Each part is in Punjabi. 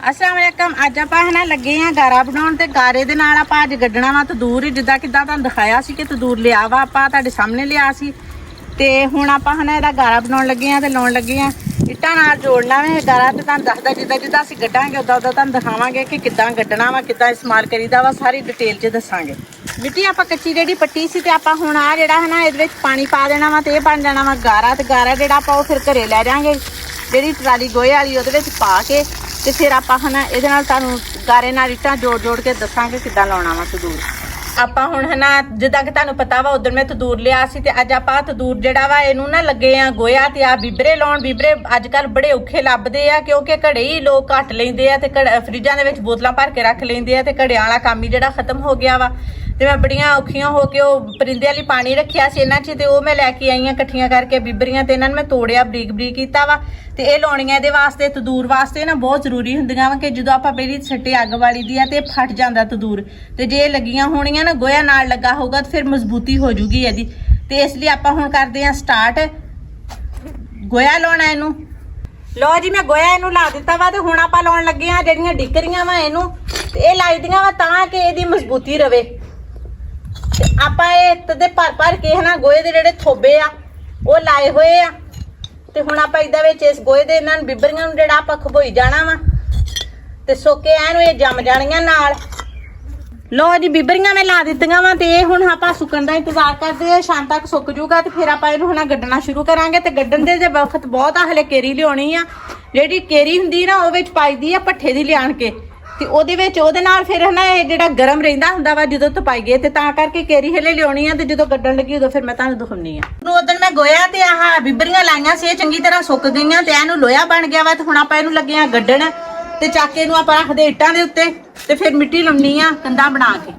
ਅਸਲਾਮ ਵਾਲੇਕਮ ਅੱਜ ਆਪਾਂ ਹਨਾ ਲੱਗੇ ਆ ਗਾਰਾ ਬਣਾਉਣ ਤੇ ਗਾਰੇ ਦੇ ਨਾਲ ਆਪਾਂ ਅੱਜ ਗੱਡਣਾ ਵਾ ਤੰਦੂਰ ਹੀ। ਜਿੱਦਾਂ ਕਿਦਾਂ ਤੁਹਾਨੂੰ ਦਿਖਾਇਆ ਸੀ ਕਿ ਤੰਦੂਰ ਲਿਆ ਵਾ ਆਪਾਂ, ਤੁਹਾਡੇ ਸਾਹਮਣੇ ਲਿਆ ਸੀ। ਤੇ ਹੁਣ ਆਪਾਂ ਹਨਾ ਇਹਦਾ ਗਾਰਾ ਬਣਾਉਣ ਲੱਗੇ ਆ ਤੇ ਲਾਉਣ ਲੱਗੇ ਆ ਇੱਟਾਂ ਨਾਲ ਜੋੜਨਾ ਵੇ ਗਾਰਾ ਤੇ ਤੁਹਾਨੂੰ ਦੱਸਦਾ ਜਿੱਦਾਂ ਜਿੱਦਾਂ ਅਸੀਂ ਗੱਡਾਂਗੇ, ਉਦਾਂ ਉਦਾਂ ਤੁਹਾਨੂੰ ਦਿਖਾਵਾਂਗੇ ਕਿ ਕਿੱਦਾਂ ਗੱਡਣਾ ਵਾ, ਕਿੱਦਾਂ ਇਸਤੇਮਾਲ ਕਰੀਦਾ ਵਾ, ਸਾਰੀ ਡਿਟੇਲ 'ਚ ਦੱਸਾਂਗੇ। ਮਿੱਟੀ ਆਪਾਂ ਕੱਚੀ ਜਿਹੜੀ ਪੱਟੀ ਸੀ ਤੇ ਆਪਾਂ ਹੁਣ ਆ ਜਿਹੜਾ ਹਨਾ ਇਹਦੇ ਵਿੱਚ ਪਾਣੀ ਪਾ ਦੇਣਾ ਵਾ ਤੇ ਇਹ ਬਣ ਜਾਣਾ ਵਾ ਗਾਰਾ। ਤੇ ਗਾਰਾ ਜਿਹੜਾ ਆਪਾਂ ਉਹ ਫਿਰ ਘਰੇ ਲੈ ਜਾਾਂਗੇ। ਜਿਹੜੀ ਟਰਾਲੀ ਗੋਹੇ ਵਾਲੀ ਉਹਦੇ ਵਿੱਚ ਪਾ ਕੇ ਤੇ ਫਿਰ ਆਪਾਂ ਹਨਾ ਇਹਦੇ ਨਾਲ ਤੁਹਾਨੂੰ ਗਾਰੇ ਨਾਲ ਇੱਟਾਂ ਜੋੜ ਜੋੜ ਕੇ ਦੱਸਾਂਗੇ ਕਿੱਦਾਂ ਲਾਉਣਾ ਵਾ ਤੰਦੂਰ। ਆਪਾਂ ਹੁਣ ਹਨਾ ਜਿੱਦਾਂ ਕਿ ਤੁਹਾਨੂੰ ਪਤਾ ਵਾ ਉਦੋਂ ਮੈਂ ਤੰਦੂਰ ਲਿਆ ਸੀ ਤੇ ਅੱਜ ਆਪਾਂ ਤੰਦੂਰ ਜਿਹੜਾ ਵਾ ਇਹਨੂੰ ਨਾ ਲੱਗੇ ਆ ਗੋਇਆ ਤੇ ਆ ਬੀਬਰੇ ਲਾਉਣ। ਬੀਬਰੇ ਅੱਜ ਕੱਲ ਬੜੇ ਔਖੇ ਲੱਭਦੇ ਆ ਕਿਉਂਕਿ ਘੜੇ ਹੀ ਲੋਕ ਘੱਟ ਲੈਂਦੇ ਆ ਤੇ ਘੜ- ਫਰਿੱਜਾਂ ਦੇ ਵਿੱਚ ਬੋਤਲਾਂ ਭਰ ਕੇ ਰੱਖ ਲੈਂਦੇ ਆ ਤੇ ਘੜਿਆਂ ਵਾਲਾ ਕੰਮ ਹੀ ਜਿਹੜਾ ਖਤਮ ਹੋ ਗਿਆ ਵਾ। ਤੇ ਮੈਂ ਬੜੀਆਂ ਔਖੀਆਂ ਹੋ ਕੇ ਉਹ ਪਰਿੰਦਿਆਂ ਵਾਲੀ ਪਾਣੀ ਰੱਖਿਆ ਸੀ ਇਹਨਾਂ 'ਚ, ਤੇ ਉਹ ਮੈਂ ਲੈ ਕੇ ਆਈਆਂ ਇਕੱਠੀਆਂ ਕਰਕੇ ਬੀਬਰੀਆਂ ਤੇ ਇਹਨਾਂ ਨੂੰ ਮੈਂ ਤੋੜਿਆ, ਬਰੀਕ ਬਰੀਕ ਕੀਤਾ ਵਾ। ਤੇ ਇਹ ਲਾਉਣੀਆਂ ਇਹਦੇ ਵਾਸਤੇ, ਤੰਦੂਰ ਵਾਸਤੇ ਨਾ ਬਹੁਤ ਜ਼ਰੂਰੀ ਹੁੰਦੀਆਂ ਵਾ ਕਿ ਜਦੋਂ ਆਪਾਂ ਪਹਿਲੀ ਛੱਟੇ ਅੱਗ ਵਾਲੀ ਦੀ ਆ ਤੇ ਫਟ ਜਾਂਦਾ ਤੰਦੂਰ। ਤੇ ਜੇ ਇਹ ਲੱਗੀਆਂ ਹੋਣੀਆਂ ਨਾ, ਗੋਇਆ ਨਾਲ ਲੱਗਾ ਹੋਊਗਾ ਤੇ ਫਿਰ ਮਜ਼ਬੂਤੀ ਹੋ ਜੂਗੀ ਇਹਦੀ। ਤੇ ਇਸ ਲਈ ਆਪਾਂ ਹੁਣ ਕਰਦੇ ਆ ਸਟਾਰਟ ਗੋਇਆ ਲਾਉਣਾ ਇਹਨੂੰ। ਲੋ ਜੀ, ਮੈਂ ਗੋਇਆ ਇਹਨੂੰ ਲਾ ਦਿੱਤਾ ਵਾ ਤੇ ਹੁਣ ਆਪਾਂ ਲਾਉਣ ਲੱਗੇ ਆ ਜਿਹੜੀਆਂ ਡਿਕਰੀਆਂ ਵਾ ਇਹਨੂੰ। ਤੇ ਇਹ ਲਾਈਦੀਆਂ ਵਾ ਤਾਂ ਕਿ ਇਹਦੀ ਮਜ਼ਬੂਤੀ ਰਵੇ। ਆਪਾਂ ਇਹ ਤਦੇ ਭਰ ਭਰ ਕੇ ਹਨਾ ਗੋਹੇ ਦੇ ਜਿਹੜੇ ਥੋਬੇ ਆ, ਉਹ ਲਾਏ ਹੋਏ ਆ। ਤੇ ਹੁਣ ਆਪਾਂ ਇਹਦੇ ਵਿੱਚ ਇਸ ਗੋਹੇ ਦੇ ਇਹਨਾਂ ਨੂੰ ਬਿਬਰੀਆਂ ਨੂੰ ਜਿਹੜਾ ਆਪਾਂ ਖਬੋਈ ਜਾਣਾ ਵਾ, ਤੇ ਸੋਕੇ ਐਨੂੰ ਇਹ ਜੰਮ ਜਾਣੀਆਂ ਨਾਲ। ਲੋ ਜੀ, ਬਿਬਰੀਆਂ ਮੈਂ ਲਾ ਦਿੱਤੀਆਂ ਵਾ ਤੇ ਇਹ ਹੁਣ ਆਪਾਂ ਸੁੱਕਣ ਦਾ ਇੰਤਜ਼ਾਰ ਕਰਦੇ ਆ। ਸ਼ਾਮ ਤੱਕ ਸੁੱਕ ਜੂਗਾ ਤੇ ਫਿਰ ਆਪਾਂ ਇਹਨੂੰ ਹੁਣ ਗੱਡਣਾ ਸ਼ੁਰੂ ਕਰਾਂਗੇ ਤੇ ਗੱਡਣ ਦੇ ਜੇ ਵਕਤ ਬਹੁਤ ਆ, ਹਲੇ ਕੇਰੀ ਲਿਆਉਣੀ ਆ। ਜਿਹੜੀ ਕੇਰੀ ਹੁੰਦੀ ਨਾ, ਉਹ ਵਿੱਚ ਪਾਈਦੀ ਆ ਪੱਠੇ ਦੀ ਲਿਆਣ ਕੇ। ਤੇ ਉਹਦੇ ਵਿੱਚ ਉਹਦੇ ਨਾਲ ਫਿਰ ਹਨਾ ਇਹ ਜਿਹੜਾ ਗਰਮ ਰਹਿੰਦਾ ਹੁੰਦਾ ਵਾ ਜਦੋਂ ਤਪਾਈ ਤੇ ਤਾਂ ਕਰਕੇ ਕੇਰੀ ਹਲੇ ਲਿਆਉਣੀ ਆ ਤੇ ਜਦੋਂ ਗੱਡਣ ਲੱਗੀ ਉਦੋਂ ਫਿਰ ਮੈਂ ਤੁਹਾਨੂੰ ਦਿਖਾਉਣੀ ਆ। ਉਦੋਂ ਮੈਂ ਗੋਇਆ ਤੇ ਆਹ ਬਿਬਰੀਆਂ ਲਾਈਆਂ ਸੀ, ਇਹ ਚੰਗੀ ਤਰ੍ਹਾਂ ਸੁੱਕ ਗਈਆਂ ਤੇ ਇਹਨੂੰ ਲੋਹਾ ਬਣ ਗਿਆ ਵਾ ਤੇ ਹੁਣ ਆਪਾਂ ਇਹਨੂੰ ਲੱਗੇ ਆ ਗੱਡਣ ਤੇ ਚਾਕੇ ਨੂੰ ਆਪਾਂ ਰੱਖਦੇ ਇੱਟਾਂ ਦੇ ਉੱਤੇ ਤੇ ਫਿਰ ਮਿੱਟੀ ਲਾਉਣੀ ਆ ਕੰਧਾਂ ਬਣਾ ਕੇ।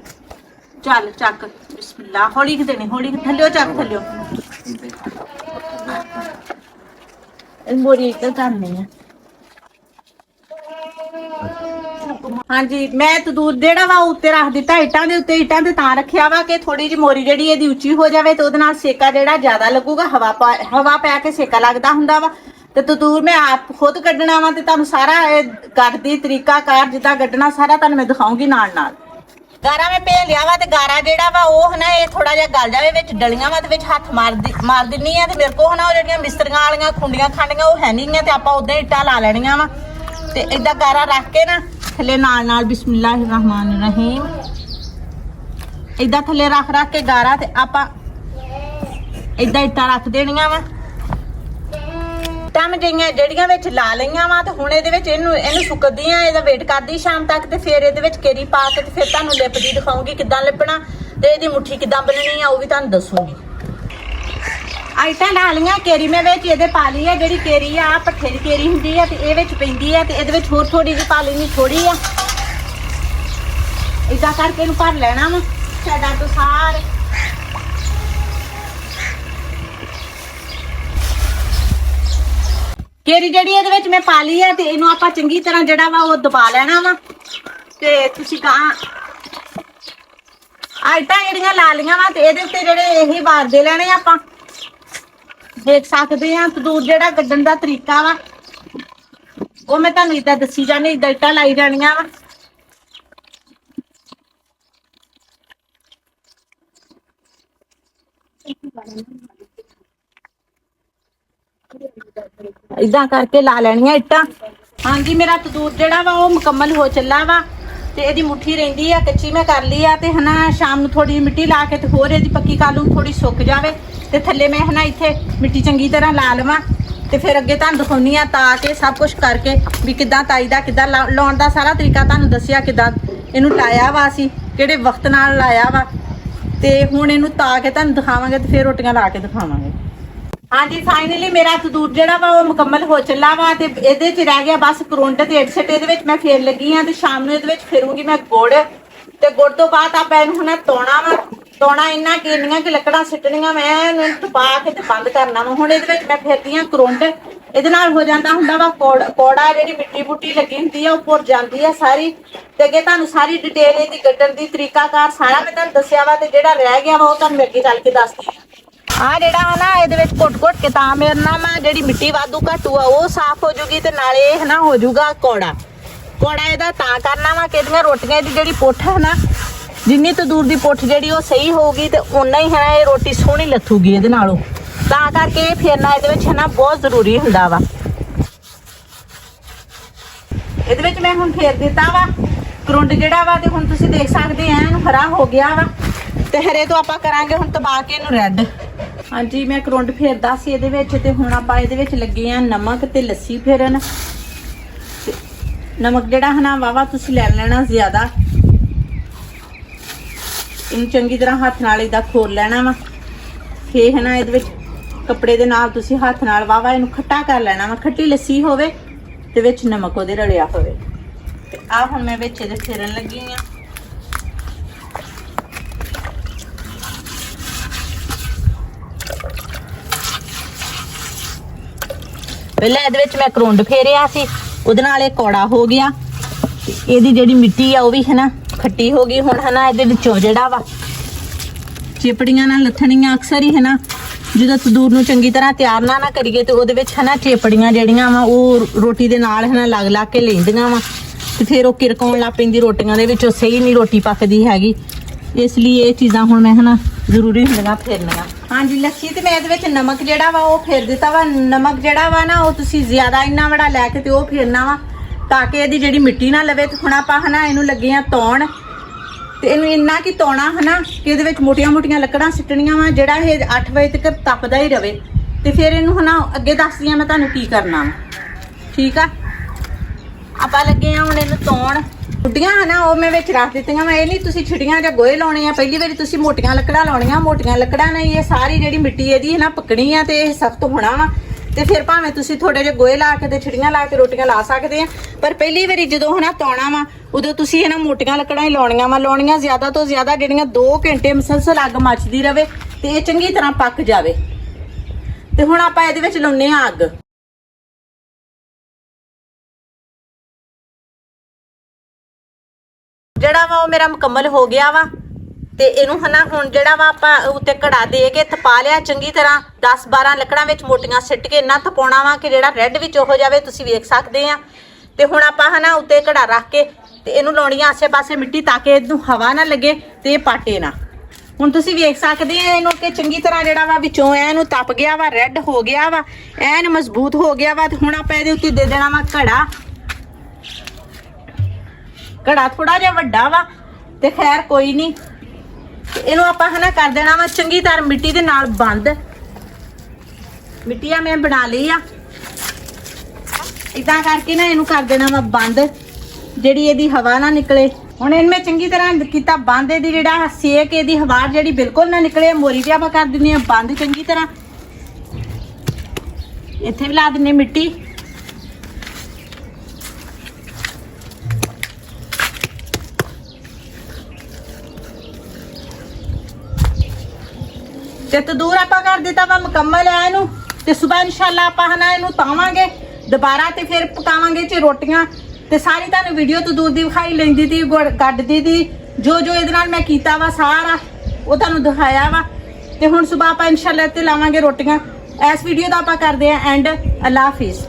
ਚੱਲ ਚੱਕ ਬਿਸਮਿਲ੍ਲਾ ਹੌਲੀ ਕਿ ਦੇਣੀ, ਹੌਲੀ ਥੱਲਿਓ ਚੱਕ, ਥੱਲਿਓ। ਇਹ ਮੋਰੀ ਇੱਧਰ ਕਰਨੀ ਆ। ਹਾਂਜੀ, ਮੈਂ ਤੰਦੂਰ ਜਿਹੜਾ ਵਾ ਉਹ ਉੱਤੇ ਰੱਖ ਦਿੱਤਾ, ਇੱਟਾਂ ਦੇ ਉੱਤੇ, ਇੱਟਾਂ ਦੇ ਤਾਂ ਰੱਖਿਆ ਵਾ ਕਿ ਥੋੜੀ ਜਿਹੀ ਮੋਰੀ ਜਿਹੜੀ ਇਹਦੀ ਉੱਚੀ ਹੋ ਜਾਵੇ ਤੇ ਉਹਦੇ ਨਾਲ ਸੇਕਾ ਜਿਹੜਾ ਜ਼ਿਆਦਾ ਲੱਗੂਗਾ, ਹਵਾ ਪਾ- ਹਵਾ ਪੈ ਕੇ ਸੇਕਾ ਲੱਗਦਾ ਹੁੰਦਾ ਵਾ। ਤੇ ਤੰਦੂਰ ਮੈਂ ਆਪ ਖੁਦ ਕੱਢਣਾ ਵਾ ਤੇ ਤੁਹਾਨੂੰ ਸਾਰਾ ਇਹ ਕੱਢਦੀ ਤਰੀਕਾ ਕਾਰ ਜਿੱਦਾਂ ਕੱਢਣਾ ਸਾਰਾ ਤੁਹਾਨੂੰ ਮੈਂ ਦਿਖਾਉਂਗੀ ਨਾਲ ਨਾਲ ਗਾਰਾ ਮੈਂ ਪੇ ਲਿਆ ਵਾ ਤੇ ਗਾਰਾ ਜਿਹੜਾ ਵਾ ਉਹ ਹਨਾ, ਇਹ ਥੋੜਾ ਜਿਹਾ ਗਲ ਜਾਵੇ, ਵਿੱਚ ਡਲੀਆਂ ਵਾ ਤੇ ਵਿੱਚ ਹੱਥ ਮਾਰਦੀ ਮਾਰ ਦਿੰਨੀ ਆ ਤੇ ਮੇਰੇ ਕੋਲ ਹਨਾ ਉਹ ਜਿਹੜੀਆਂ ਮਿਸਤਰੀਆਂ ਵਾਲੀਆਂ ਖੁੰਡੀਆਂ ਖਾਂਡੀਆਂ, ਉਹ ਹੈ ਨਹੀਂਆਂ ਤੇ ਆਪਾਂ ਉਦਾਂ ਹੀ ਇੱਟਾਂ ਲਾ ਲੈਣੀਆਂ ਵਾ। ਤੇ ਏਦਾਂ ਗਾਰਾ ਰੱਖ ਕੇ ਨਾ ਥੱਲੇ ਨਾਲ ਨਾਲ ਬਿਸਮਿਲ੍ਲਾਹਿਰ ਰਹਿਮਾਨਿਰ ਰਹੀਮ। ਏਦਾਂ ਥੱਲੇ ਰੱਖ ਰੱਖ ਕੇ ਗਾਰਾ ਤੇ ਆਪਾਂ ਏਦਾਂ ਇੱਟਾਂ ਰੱਖ ਦੇਣੀਆਂ ਵਾ। ਟਮ ਜਿਹੀਆਂ ਜਿਹੜੀਆਂ ਵਿੱਚ ਲਾ ਲਈਆਂ ਵਾ ਤੇ ਹੁਣ ਇਹਦੇ ਵਿੱਚ ਇਹਨੂੰ ਇਹਨੂੰ ਸੁੱਕਦੀ ਆ ਇਹਦਾ ਵੇਟ ਕਰਦੀ ਸ਼ਾਮ ਤੱਕ ਤੇ ਫਿਰ ਇਹਦੇ ਵਿੱਚ ਕੇਰੀ ਪਾ ਕੇ ਤੇ ਫਿਰ ਤੁਹਾਨੂੰ ਲਿਪਦੀ ਦਿਖਾਉਂਗੀ ਕਿੱਦਾਂ ਲਿਪਣਾ ਤੇ ਇਹਦੀ ਮੁੱਠੀ ਕਿੱਦਾਂ ਬਣਨੀ ਆ ਉਹ ਵੀ ਤੁਹਾਨੂੰ ਦੱਸੂਗੀ। ਆਈਟਾਂ ਡਾਲੀਆਂ ਕੇਰੀ ਮੈਂ ਵਿੱਚ ਇਹਦੇ ਪਾ ਲਈ ਆ, ਜਿਹੜੀ ਕੇਰੀ ਆ, ਆਹ ਪੱਠੇ ਦੀ ਕੇਰੀ ਹੁੰਦੀ ਆ ਤੇ ਇਹ ਵਿੱਚ ਪੈਂਦੀ ਆ ਤੇ ਇਹਦੇ ਵਿੱਚ ਹੋਰ ਥੋੜੀ ਜਿਹੀ ਪਾ ਲੈਣੀ ਥੋੜੀ ਆ। ਇਦਾਂ ਕਰਕੇ ਇਹਨੂੰ ਭਰ ਲੈਣਾ ਵਾ, ਸਾਡਾ ਤੋਂ ਸਾਰੇ। ਕੇਰੀ ਜਿਹੜੀ ਇਹਦੇ ਵਿੱਚ ਮੈਂ ਪਾ ਲਈ ਆ ਤੇ ਇਹਨੂੰ ਆਪਾਂ ਚੰਗੀ ਤਰ੍ਹਾਂ ਜਿਹੜਾ ਵਾ ਉਹ ਦਬਾ ਲੈਣਾ ਵਾ। ਤੇ ਤੁਸੀਂ ਕਹਾਂ ਆਇਟਾਂ ਜਿਹੜੀਆਂ ਲਾ ਲੀਆਂ ਵਾ ਤੇ ਇਹਦੇ ਉੱਤੇ ਜਿਹੜੇ ਇਹ ਵਾਰ ਦੇ ਲੈਣੇ ਆਪਾਂ। ਦੇਖ ਸਕਦੇ ਆ ਤੰਦੂਰ ਜਿਹੜਾ ਕੱਢਣ ਦਾ ਤਰੀਕਾ ਵਾ, ਉਹ ਮੈਂ ਤੁਹਾਨੂੰ ਇਦਾਂ ਦੱਸੀ ਜਾਣੀ ਇਦਾਂ ਇੱਟਾਂ ਲਾਈ ਜਾਣੀਆਂ ਵਾ। ਇਦਾਂ ਕਰਕੇ ਲਾ ਲੈਣੀਆਂ ਇੱਟਾਂ। ਹਾਂਜੀ, ਮੇਰਾ ਤੰਦੂਰ ਜਿਹੜਾ ਵਾ, ਉਹ ਮੁਕੰਮਲ ਹੋ ਚੱਲਾ ਵਾ, ਤੇ ਇਹਦੀ ਮੁੱਠੀ ਰਹਿੰਦੀ ਆ, ਕੱਚੀ ਮੈਂ ਕਰ ਲਈ ਆ, ਤੇ ਹਨਾ, ਸ਼ਾਮ ਨੂੰ ਥੋੜੀ ਮਿੱਟੀ ਲਾ ਕੇ ਤੇ ਹੋਰ ਇਹਦੀ ਪੱਕੀ ਕਰ ਲੂੰ ਥੋੜੀ ਸੁੱਕ ਜਾਵੇ। ਤੇ ਥੱਲੇ ਮੈਂ ਹਨਾ ਇੱਥੇ ਮਿੱਟੀ ਚੰਗੀ ਤਰ੍ਹਾਂ ਲਾ ਲਵਾਂ ਤੇ ਫਿਰ ਅੱਗੇ ਤੁਹਾਨੂੰ ਦਿਖਾਉਣੀ ਆ ਤਾਂ ਕੇ ਸਭ ਕੁਝ ਕਰਕੇ ਵੀ ਕਿੱਦਾਂ ਤਾਈ ਦਾ ਕਿੱਦਾਂ ਲਾ- ਲਾਉਣ ਦਾ ਸਾਰਾ ਤਰੀਕਾ ਤੁਹਾਨੂੰ ਦੱਸਿਆ ਕਿੱਦਾਂ ਇਹਨੂੰ ਲਾਇਆ ਵਾ ਅਸੀਂ, ਕਿਹੜੇ ਵਕਤ ਨਾਲ ਲਾਇਆ ਵਾ। ਤੇ ਹੁਣ ਇਹਨੂੰ ਤਾ ਕੇ ਤੁਹਾਨੂੰ ਦਿਖਾਵਾਂਗੇ ਤੇ ਫਿਰ ਰੋਟੀਆਂ ਲਾ ਕੇ ਦਿਖਾਵਾਂਗੇ। ਹਾਂਜੀ ਫਾਈਨਲੀ ਮੇਰਾ ਤੰਦੂਰ ਜਿਹੜਾ ਵਾ ਉਹ ਮੁਕੰਮਲ ਹੋ ਚੱਲਾ ਵਾ ਤੇ ਇਹਦੇ ਚ ਰਹਿ ਗਿਆ ਬਸ ਕਰੋਂਟ ਤੇ ਐਡਸੈਟ ਇਹਦੇ ਵਿੱਚ ਮੈਂ ਫੇਰ ਲੱਗੀ ਆ ਤੇ ਸ਼ਾਮ ਨੂੰ ਇਹਦੇ ਵਿੱਚ ਫੇਰੂੰਗੀ ਮੈਂ ਗੁੜ। ਤੇ ਗੁੜ ਤੋਂ ਬਾਅਦ ਆਪਾਂ ਇਹਨੂੰ ਹੁਣ ਤੋਣਾ ਵਾ। ਤੋਣਾ ਇੰਨਾ ਕਿ ਕਿ ਲੱਕੜਾਂ ਸਿੱਟਣੀਆਂ ਮੈਂ ਇਹਨੂੰ ਟਪਾ ਕੇ ਤੇ ਬੰਦ ਕਰਨਾ ਵਾ। ਹੁਣ ਇਹਦੇ ਵਿੱਚ ਮੈਂ ਫੇਰਦੀ ਆ ਇਹਦੇ ਨਾਲ ਹੋ ਜਾਂਦਾ ਹੁੰਦਾ ਵਾ ਕੋੜਾ ਜਿਹੜੀ ਮਿੱਟੀ ਬੁੱਟੀ ਲੱਗੀ ਹੁੰਦੀ ਆ, ਉਹ ਪੁਰ ਜਾਂਦੀ ਆ ਸਾਰੀ। ਤੇ ਅੱਗੇ ਤੁਹਾਨੂੰ ਸਾਰੀ ਡਿਟੇਲ ਇਹਦੀ ਕੱਢਣ ਦੀ ਤਰੀਕਾਕਾਰ ਸਾਰਾ ਮੈਂ ਤੁਹਾਨੂੰ ਦੱਸਿਆ ਵਾ ਤੇ ਜਿਹੜਾ ਰਹਿ ਗਿਆ ਵਾ ਉਹ ਤੁਹਾਨੂੰ ਅੱਗੇ ਚੱਲ ਕੇ ਦੱਸਦੀ ਆ। ਆ ਜਿਹੜਾ ਵਾ ਇਹਦੇ ਵਿੱਚ ਘੁੱਟ-ਘੁੱਟ ਕੇ ਤਾਂ ਮੇਰਨਾ ਵਾ, ਜਿਹੜੀ ਮਿੱਟੀ ਵਾਧੂ ਘਟੂ ਆ, ਉਹ ਸਾਫ਼ ਹੋ ਜੂਗੀ ਤੇ ਨਾਲੇ ਇਹ ਨਾ ਹੋ ਜੂਗਾ ਕੌੜਾ। ਕੋੜਾ ਇਹਦਾ ਤਾਂ ਕਰਨਾ ਵਾ ਕਿ ਰੋਟੀਆਂ ਦੀ ਜਿਹੜੀ ਪੁੱਠ ਹਨਾ ਜਿੰਨੀ ਤੋਂ ਦੂਰ ਦੀ ਪੁੱਠ ਜਿਹੜੀ ਉਹ ਸਹੀ ਹੋਊਗੀ ਤੇ ਓਨਾ ਹੀ ਹੈ ਇਹ ਰੋਟੀ ਸੋਹਣੀ ਲੱਥੂਗੀ ਇਹਦੇ ਨਾਲੋਂ। ਤਾਂ ਕਰਕੇ ਇਹ ਫੇਰਨਾ ਇਹਦੇ ਵਿੱਚ ਨਾ ਬਹੁਤ ਜ਼ਰੂਰੀ ਹੁੰਦਾ ਵਾ। ਇਹਦੇ ਵਿੱਚ ਮੈਂ ਹੁਣ ਫੇਰ ਦਿੱਤਾ ਵਾ। ਕਰੁੰਡ ਜਿਹੜਾ ਵਾ ਤੇ ਹੁਣ ਤੁਸੀਂ ਦੇਖ ਸਕਦੇ ਆ, ਇਹਨੂੰ ਹਰਾ ਹੋ ਗਿਆ ਵਾ। ਤੇ ਹਰੇ ਤੋਂ ਆਪਾਂ ਕਰਾਂਗੇ ਹੁਣ ਤਬਾ ਕੇ ਇਹਨੂੰ ਰੈੱਡ ਹਾਂਜੀ, ਮੈਂ ਕਰੁੰਡ ਫੇਰਦਾ ਸੀ ਇਹਦੇ ਵਿੱਚ ਤੇ ਹੁਣ ਆਪਾਂ ਇਹਦੇ ਵਿੱਚ ਲੱਗੇ ਆ ਨਮਕ ਤੇ ਲੱਸੀ ਫੇਰਨ। ਤੇ ਨਮਕ ਜਿਹੜਾ ਹਨਾ ਵਾਵਾ ਤੁਸੀਂ ਲੈ ਲੈਣਾ ਜ਼ਿਆਦਾ। ਇਹਨੂੰ ਚੰਗੀ ਤਰ੍ਹਾਂ ਹੱਥ ਨਾਲ ਇਹਦਾ ਖੋਲ ਲੈਣਾ ਵਾ। ਇਹ ਹੈ ਨਾ ਇਹਦੇ ਵਿੱਚ ਕੱਪੜੇ ਦੇ ਨਾਲ ਤੁਸੀਂ ਹੱਥ ਨਾਲ ਵਾਵਾ ਇਹਨੂੰ ਖੱਟਾ ਕਰ ਲੈਣਾ ਵਾ। ਖੱਟੀ ਲੱਸੀ ਹੋਵੇ ਤੇ ਵਿੱਚ ਨਮਕ ਉਹਦੇ ਰਲਿਆ ਹੋਵੇ। ਤੇ ਆ ਹੁਣ ਮੈਂ ਵਿੱਚ ਇਹਦੇ ਫੇਰਨ ਲੱਗੀ ਆ। ਪਹਿਲਾਂ ਇਹਦੇ ਵਿੱਚ ਮੈਂ ਕਰੁੰਡ ਫੇਰਿਆ ਸੀ। ਉਹਦੇ ਨਾਲ ਇਹ ਕੌੜਾ ਹੋ ਗਿਆ। ਇਹਦੀ ਜਿਹੜੀ ਮਿੱਟੀ ਆ ਉਹ ਵੀ ਹੈ ਨਾ ਖੱਟੀ ਹੋ ਗਈ ਹੁਣ ਹੈ ਨਾ ਇਹਦੇ ਵਿੱਚੋਂ ਜਿਹੜਾ ਵਾ। ਚੇਪੜੀਆਂ ਨਾਲ ਲੱਥਣੀਆਂ ਅਕਸਰ ਹੀ ਹੈ ਨਾ ਜਦੋਂ ਤੰਦੂਰ ਨੂੰ ਚੰਗੀ ਤਰ੍ਹਾਂ ਤਿਆਰ ਨਾ ਨਾ ਕਰੀਏ ਤੇ ਉਹਦੇ ਵਿੱਚ ਹੈ ਨਾ ਚੇਪੜੀਆਂ ਜਿਹੜੀਆਂ ਵਾ, ਉਹ ਰੋਟੀ ਦੇ ਨਾਲ ਹੈ ਨਾ ਲੱਗ ਲੱਗ ਕੇ ਲੈਂਦੀਆਂ ਵਾ। ਤੇ ਫਿਰ ਉਹ ਕਿਰਕਾਉਣ ਲੱਗ ਪੈਂਦੀ ਰੋਟੀਆਂ ਦੇ ਵਿੱਚੋਂ, ਸਹੀ ਨਹੀਂ ਰੋਟੀ ਪੱਕਦੀ ਹੈਗੀ। ਇਸ ਲਈ ਇਹ ਚੀਜ਼ਾਂ ਹੁਣ ਮੈਂ ਹਨਾ ਜ਼ਰੂਰੀ ਹੁੰਦੀਆਂ ਫੇਰਨੀਆਂ। ਹਾਂਜੀ, ਲੱਸੀ ਤੇ ਮੈਂ ਇਹਦੇ ਵਿੱਚ ਨਮਕ ਜਿਹੜਾ ਵਾ, ਉਹ ਫੇਰ ਦਿੱਤਾ ਵਾ। ਨਮਕ ਜਿਹੜਾ ਵਾ ਨਾ, ਉਹ ਤੁਸੀਂ ਜ਼ਿਆਦਾ ਇੰਨਾ ਵੜਾ ਲੈ ਕੇ ਤੇ ਉਹ ਫੇਰਨਾ ਵਾ। ਤਾਂ ਕਿ ਇਹਦੀ ਜਿਹੜੀ ਮਿੱਟੀ ਨਾ ਲਵੇ ਤੇ ਹੁਣ ਆਪਾਂ ਹਨਾ ਇਹਨੂੰ ਲੱਗੇ ਆ ਤੌਣ ਤੇ ਇਹਨੂੰ ਇੰਨਾ ਕਿ ਤੋਣਾ ਹਨਾ ਕਿ ਇਹਦੇ ਵਿੱਚ ਮੋਟੀਆਂ-ਮੋਟੀਆਂ ਲੱਕੜਾਂ ਸਿੱਟਣੀਆਂ ਵਾ, ਜਿਹੜਾ ਇਹ 8 ਵਜੇ ਤੱਕ ਤਪਦਾ ਹੀ ਰਵੇ। ਤੇ ਫਿਰ ਇਹਨੂੰ ਹਨਾ ਅੱਗੇ ਦੱਸਦੀ ਆ ਮੈਂ ਤੁਹਾਨੂੰ ਕੀ ਕਰਨਾ ਵਾ। ਠੀਕ ਆ? ਆਪਾਂ ਲੱਗੇ ਆ ਹੁਣ ਇਹਨੂੰ ਤੋਣ। ਗੁੱਡੀਆਂ ਹਨਾ ਉਹ ਮੈਂ ਵਿੱਚ ਰੱਖ ਦਿੱਤੀਆਂ ਵਾ। ਇਹ ਨਹੀਂ ਤੁਸੀਂ ਛਿੜੀਆਂ ਜਾਂ ਗੋਏ ਲਾਉਣੇ ਆ। ਪਹਿਲੀ ਵਾਰੀ ਤੁਸੀਂ ਮੋਟੀਆਂ ਲੱਕੜਾਂ ਲਾਉਣੀਆਂ। ਮੋਟੀਆਂ ਲੱਕੜਾਂ ਨਾਲ ਇਹ ਸਾਰੀ ਜਿਹੜੀ ਮਿੱਟੀ ਇਹਦੀ ਹੈ ਨਾ ਪੱਕਣੀ ਆ ਤੇ ਇਹ ਸਖਤ ਹੋਣਾ ਵਾ। ਤੇ ਫਿਰ ਭਾਵੇਂ ਤੁਸੀਂ ਥੋੜੇ ਜਿਹੇ ਗੋਏ ਲਾ ਕੇ ਤੇ ਛਿੜੀਆਂ ਲਾ ਕੇ ਰੋਟੀਆਂ ਲਾ ਸਕਦੇ ਆ, ਪਰ ਪਹਿਲੀ ਵਾਰੀ ਜਦੋਂ ਹਨਾ ਤੌਣਾ ਵਾ, ਉਦੋਂ ਤੁਸੀਂ ਇਹਨਾਂ ਮੋਟੀਆਂ ਲੱਕੜਾਂ ਹੀ ਲਾਉਣੀਆਂ ਵਾ, ਲਾਉਣੀਆਂ ਜ਼ਿਆਦਾ ਤੋਂ ਜ਼ਿਆਦਾ ਜਿਹੜੀਆਂ 2 ਘੰਟੇ ਮਸਲਸਲ ਅੱਗ ਮੱਚਦੀ ਰਵੇ ਤੇ ਇਹ ਚੰਗੀ ਤਰ੍ਹਾਂ ਪੱਕ ਜਾਵੇ। ਤੇ ਹੁਣ ਆਪਾਂ ਇਹਦੇ ਵਿੱਚ ਲਾਉਨੇ ਆ ਅੱਗ। ਜਿਹੜਾ ਵਾ ਉਹ ਮੇਰਾ ਮੁਕੰਮਲ ਹੋ ਗਿਆ ਵਾ। ਤੇ ਇਹਨੂੰ ਹਨਾ ਹੁਣ ਜਿਹੜਾ ਵਾ ਆਪਾਂ ਉੱਤੇ ਘੜਾ ਦੇ ਕੇ ਥਪਾ ਲਿਆ, ਚੰਗੀ ਤਰ੍ਹਾਂ 10 12 ਲੱਕੜਾਂ ਵਿੱਚ ਮੋਟੀਆਂ ਸਿੱਟ ਕੇ ਇੰਨਾ ਥਪਾਉਣਾ ਵਾ ਕਿ ਜਿਹੜਾ ਰੈੱਡ ਵਿੱਚ ਹੋ ਜਾਵੇ, ਤੁਸੀਂ ਵੇਖ ਸਕਦੇ ਆ। ਤੇ ਹੁਣ ਆਪਾਂ ਹਨਾ ਉੱਤੇ ਘੜਾ ਰੱਖ ਕੇ ਤੇ ਇਹਨੂੰ ਲਾਉਣੀ ਆਸੇ-ਪਾਸੇ ਮਿੱਟੀ ਤਾਂ ਕਿ ਇਹਨੂੰ ਹਵਾ ਨਾ ਲੱਗੇ ਤੇ ਇਹ ਪਾਟੇ ਨਾ। ਹੁਣ ਤੁਸੀਂ ਵੇਖ ਸਕਦੇ ਆ ਇਹਨੂੰ ਕਿ ਚੰਗੀ ਤਰ੍ਹਾਂ ਜਿਹੜਾ ਵਾ ਵਿੱਚੋਂ ਐਨੂੰ ਤਪ ਗਿਆ ਵਾ ਰੈੱਡ ਹੋ ਗਿਆ ਵਾ, ਐਨ ਮਜ਼ਬੂਤ ਹੋ ਗਿਆ ਵਾ ਤੇ ਹੁਣ ਆਪਾਂ ਇਹਦੇ ਉੱਤੇ ਦੇ ਦੇਣਾ ਵਾ ਘੜਾ ਘੜਾ ਥੋੜਾ ਜਿਹਾ ਵੱਡਾ ਵਾ ਤੇ ਖੈਰ ਕੋਈ ਨਹੀਂ ਤੇ ਇਹਨੂੰ ਆਪਾਂ ਹਨਾ ਕਰ ਦੇਣਾ ਵਾ, ਚੰਗੀ ਤਰ੍ਹਾਂ ਮਿੱਟੀ ਦੇ ਨਾਲ ਬੰਦ। ਮਿੱਟੀ ਆ ਮੈਂ ਬਣਾ ਲਈ ਆ। ਇਦਾਂ ਕਰਕੇ ਨਾ ਇਹਨੂੰ ਕਰ ਦੇਣਾ ਵਾ ਬੰਦ, ਜਿਹੜੀ ਇਹਦੀ ਹਵਾ ਨਾ ਨਿਕਲੇ। ਹੁਣ ਇਹਨੂੰ ਮੈਂ ਚੰਗੀ ਤਰ੍ਹਾਂ ਕੀਤਾ ਬੰਦ, ਇਹਦੀ ਜਿਹੜਾ ਸੇਕ, ਇਹਦੀ ਹਵਾ ਜਿਹੜੀ ਬਿਲਕੁਲ ਨਾ ਨਿਕਲੇ ਮੋਰੀ ਤੇ ਆਪਾਂ ਕਰ ਦਿੰਦੇ ਆ ਬੰਦ ਚੰਗੀ ਤਰ੍ਹਾਂ। ਇੱਥੇ ਵੀ ਲਾ ਦਿੰਨੇ ਮਿੱਟੀ। ਤੇ ਤਦੂਰ ਆਪਾਂ ਕਰ ਦਿੱਤਾ ਵਾ ਮੁਕੰਮਲ ਹੈ ਇਹਨੂੰ। ਤੇ ਸਵੇਰ ਇਨਸ਼ਾਅੱਲਾ ਆਪਾਂ ਹਨਾ ਇਹਨੂੰ ਤਾਵਾਂਗੇ ਦੁਬਾਰਾ ਤੇ ਫਿਰ ਪਕਾਵਾਂਗੇ ਚ ਰੋਟੀਆਂ। ਤੇ ਸਾਰੀ ਤੁਹਾਨੂੰ ਵੀਡੀਓ ਤਦੂਰ ਦੀ ਵਿਖਾਈ ਲੈਂਦੀ ਤੀ, ਗੁੜ- ਕੱਢਦੀ ਤੀ। ਜੋ ਜੋ ਇਹਦੇ ਨਾਲ ਮੈਂ ਕੀਤਾ ਵਾ ਸਾਰਾ, ਉਹ ਤੁਹਾਨੂੰ ਦਿਖਾਇਆ ਵਾ। ਤੇ ਹੁਣ ਸਵੇਰ ਆਪਾਂ ਇਨਸ਼ਾਅੱਲਾ ਤੇ ਲਾਵਾਂਗੇ ਰੋਟੀਆਂ। ਇਸ ਵੀਡੀਓ ਦਾ ਆਪਾਂ ਕਰਦੇ ਆਂ ਐਂਡ ਅੱਲਾ ਹਾਫਿਜ਼।